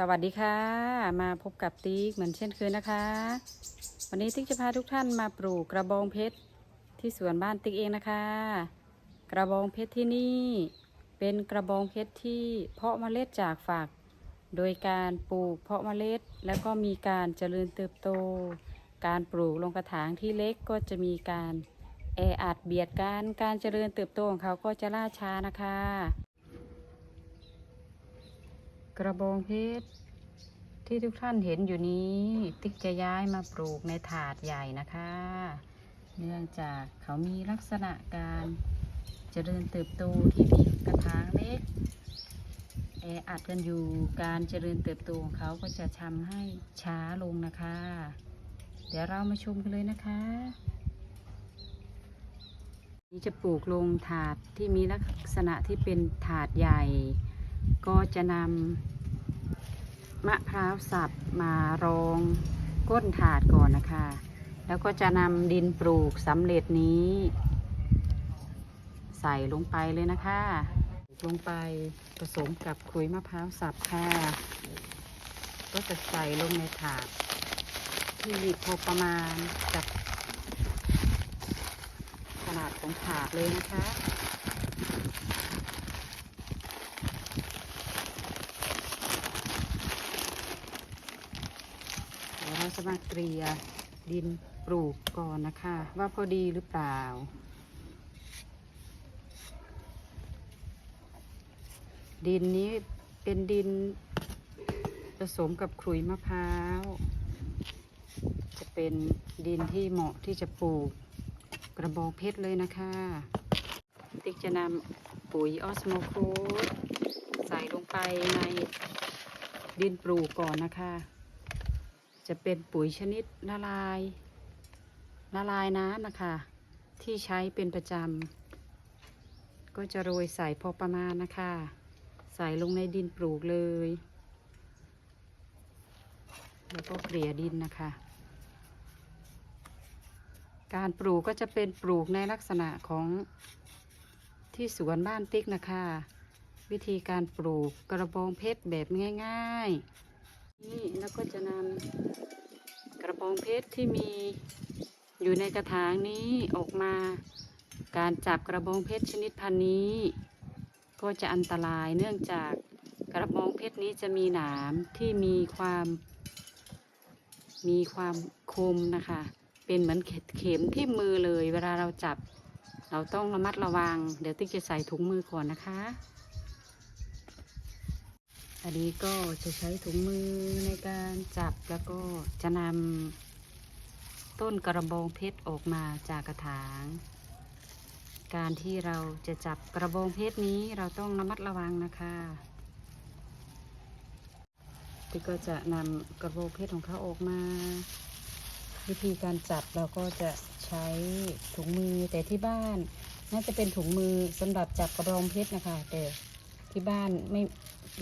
สวัสดีค่ะ มาพบกับติ๊กเหมือนเช่นเคยนะคะ วันนี้ติ๊กจะพาทุกท่านมาปลูกกระบองเพชรที่สวนบ้านติ๊กเองนะคะ กระบองเพชรที่นี่เป็นกระบองเพชรที่เพาะเมล็ดจากฝัก โดยการปลูกเพาะเมล็ด แล้วก็มีการเจริญเติบโต การปลูกลงกระถางที่เล็กก็จะมีการแออัดเบียดกันการเจริญเติบโตของเขาก็จะล่าช้านะคะ กระบองเพชรที่ทุกท่านเห็นอยู่นี้ ติ๊กจะย้ายมาปลูกในถาดใหญ่นะคะ เนื่องจากเขามีลักษณะการเจริญเติบโตที่มีกระถางเล็กแออัดกันอยู่การเจริญเติบโตของเขาก็จะทำให้ช้าลงนะคะ เดี๋ยวเรามาชมกันเลยนะคะ นี่จะปลูกลงถาดที่มีลักษณะที่เป็นถาดใหญ่ ก็จะนำ มะพร้าวสับมารองก้นถาดก่อนนะคะ แล้วก็จะนำดินปลูกสำเร็จนี้ ใส่ลงไปเลยนะคะลงไปผสมกับขุยมะพร้าวสับค่ะ ก็จะใส่ลงในถาด ที่พอประมาณกับขนาดของถาดเลยนะคะ ดี๋ยวเราจะมาเกลี่ยดินปลูกก่อนนะคะ ว่าพอดีหรือเปล่า ดินนี้เป็นดินผสมกับขลุยมะพร้าว จะเป็นดินที่เหมาะที่จะปลูกกระบอกเพชรเลยนะคะ ติ๊กจะนำปุ๋ยออสโมโคสใส่ลงไปในดินปลูกก่อนนะคะ จะเป็นปุ๋ยชนิดละลายละลายน้ำนะคะ ที่ใช้เป็นประจำก็จะโรยใส่พอประมาณนะคะ ใส่ลงในดินปลูกเลย แล้วก็เกลี่ยดินนะคะ การปลูกก็จะเป็นปลูกในลักษณะของที่สวนบ้านติ๊กนะคะ วิธีการปลูกกระบองเพชรแบบง่าย ๆ นี่แล้วก็จะนำกระบองเพชรที่มีอยู่ในกระถางนี้ออกมา การจับกระบองเพชรชนิดพันธุ์นี้ ก็จะอันตรายเนื่องจากกระบองเพชรนี้จะมีหนามที่มีความ มีความคมนะคะ เป็นเหมือนเข็มที่มือเลย เวลาเราจับ เราต้องระมัดระวัง เดี๋ยวติ๊กจะใส่ถุงมือก่อนนะคะ อันนี้ก็จะใช้ถุงมือในการจับแล้วก็จะนำต้นกระบองเพชรออกมาจากกระถาง การที่เราจะจับกระบองเพชรนี้เราต้องระมัดระวังนะคะที่ก็จะนำกระบองเพชรของเขาออกมา วิธีการจับเราก็จะใช้ถุงมือแต่ที่บ้าน น่าจะเป็นถุงมือสำหรับจับกระบองเพชรนะคะ แต่ที่บ้านไม่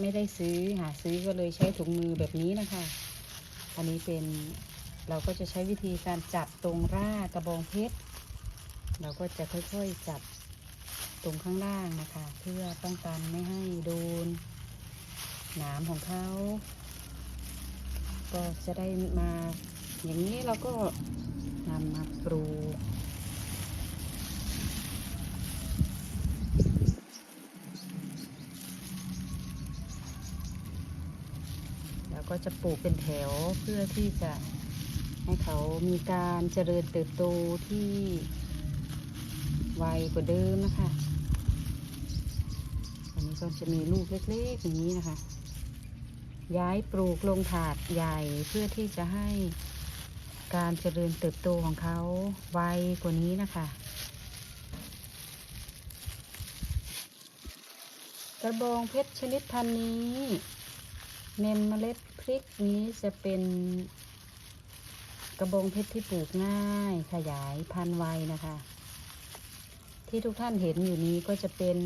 ไม่ได้ซื้อหาซื้อก็เลยใช้ถุงมือแบบนี้นะคะ อันนี้เป็นเราก็จะใช้วิธีการจับตรงรากกระบองเพชร เราก็จะค่อยๆจับตรงข้างล่างนะคะ เพื่อป้องกันไม่ให้โดนหนามของเขา ก็จะได้มา อย่างนี้เราก็นำมาปลูก แล้ว ก็จะปลูกเป็นแถวเพื่อที่จะให้เขามีการเจริญเติบโตที่ไวกว่าเดิมนะคะ อันนี้ก็จะมีลูกเล็กๆอย่างนี้นะคะ ย้ายปลูกลงถาดใหญ่เพื่อที่จะให้การเจริญเติบโตของเขาไวกว่านี้นะคะ กระบองเพชรชนิดพันธุ์นี้ เมมเมล็ด พริกนี้จะเป็นกระบองเพชรที่ปลูกง่ายขยายพันธุ์ไวนะคะ ที่ทุกท่านเห็นอยู่นี้ก็จะเป็น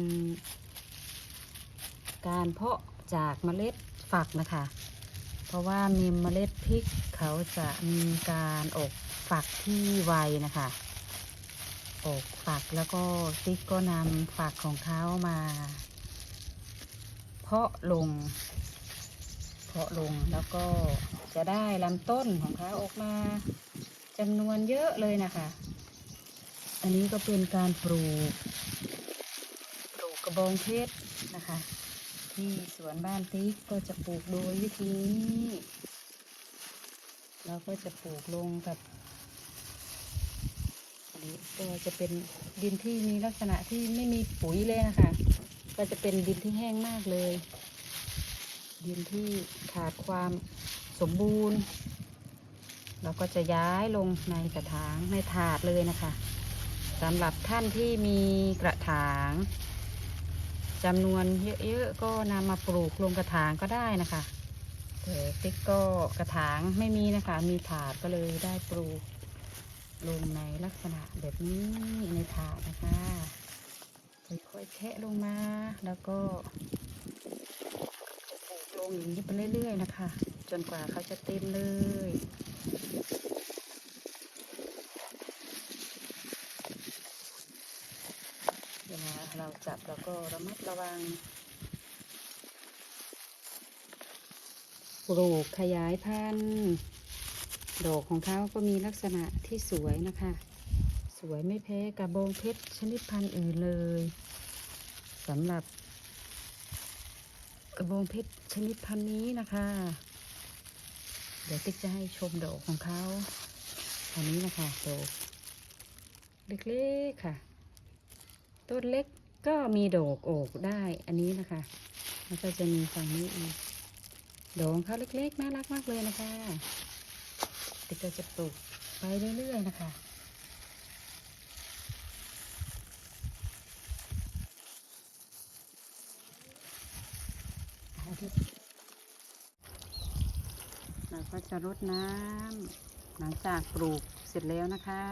การเพาะจากเมล็ดฝักนะคะ เพราะว่ามีเมล็ดพริกเขาจะมีการออกฝักที่ไวนะคะออกฝักแล้วก็ติ๊กก็นำฝักของเขามา เพาะลง เพาะลงแล้วก็จะได้ลำต้นของเขาออกมาจำนวนเยอะเลยนะคะ อันนี้ก็เป็นการปลูก ปลูกกระบองเพชรนะคะ ที่สวนบ้านติ๊กก็จะปลูกโดยวิธีนี้เราก็จะปลูกลงกับอันนี้ก็จะเป็นดินที่มีลักษณะที่ไม่มีปุ๋ยเลยนะคะ ก็จะเป็นดินที่แห้งมากเลย ดินที่ขาดความสมบูรณ์ เราก็จะย้ายลงในกระถางในถาดเลยนะคะสำหรับท่านที่มีกระถางจำนวนเยอะๆก็นำมาปลูกลงกระถางก็ได้นะคะแต่ติ๊กก็กระถางไม่มีนะคะ มีถาดก็เลยได้ปลูกลงในลักษณะแบบนี้ในถาดนะคะค่อยๆแคะลงมาแล้วก็ งอย่างนี้ไปเรื่อย ๆ นะคะ จนกว่าเขาจะเต็มเลยเวลาเราจับเราก็ระมัดระวังปลูกขยายพันธุ์ดอกของเขาก็มีลักษณะที่สวยนะคะ สวยไม่แพ้กระบองเพชรชนิดพันธุ์อื่นเลยสำหรับ ระบองเพชรชนิดพันนี้นะคะ เดี๋ยวติ๊กจะให้ชมดอกของเขาอันนี้นะคะดอกเล็กๆค่ะ ต้นเล็กก็มีดอกออกได้อันนี้นะคะแล้วก็จะมีฝั่งนี้อีกดอกเขาเล็กๆน่ารักมากเลยนะคะติ๊กก็จะปลูกไปเรื่อยๆนะคะ เราก็จะรดน้ำหลังจากปลูกเสร็จแล้วนะคะ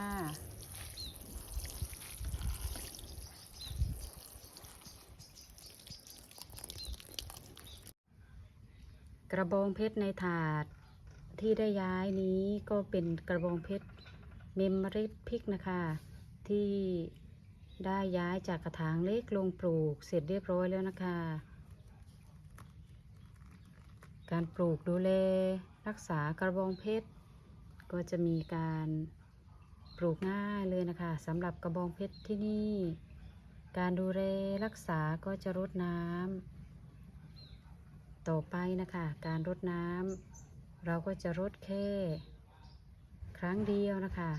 กระบองเพชรในถาดที่ได้ย้ายนี้ก็เป็นกระบองเพชรเมมริดพริกนะคะ ที่ได้ย้ายจากกระถางเล็กลงปลูกเสร็จเรียบร้อยแล้วนะคะ การปลูกดูแลรักษากระบองเพชร ก็จะมีการปลูกง่ายเลยนะคะสำหรับกระบองเพชรที่นี่ การดูแลรักษาก็จะรดน้ำต่อไปนะคะ การรดน้ำเราก็จะรดแค่ ครั้งเดียวนะคะ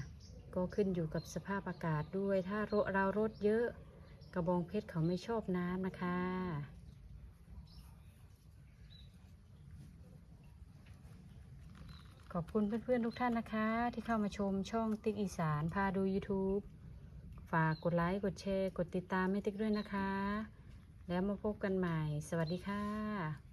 ก็ขึ้นอยู่กับสภาพอากาศด้วย ถ้าเรารดเยอะกระบองเพชรเขาไม่ชอบน้ำนะคะ อบคุณเพื่อนๆทุกท่านนะคะ ที่เข้ามาชมช่องติ๊กอีสานพาดู YouTube ฝากกดไลค์กดแชร์ กดติดตามให้ติ๊กด้วยนะคะ แล้วมาพบกันใหม่ สวัสดีค่ะ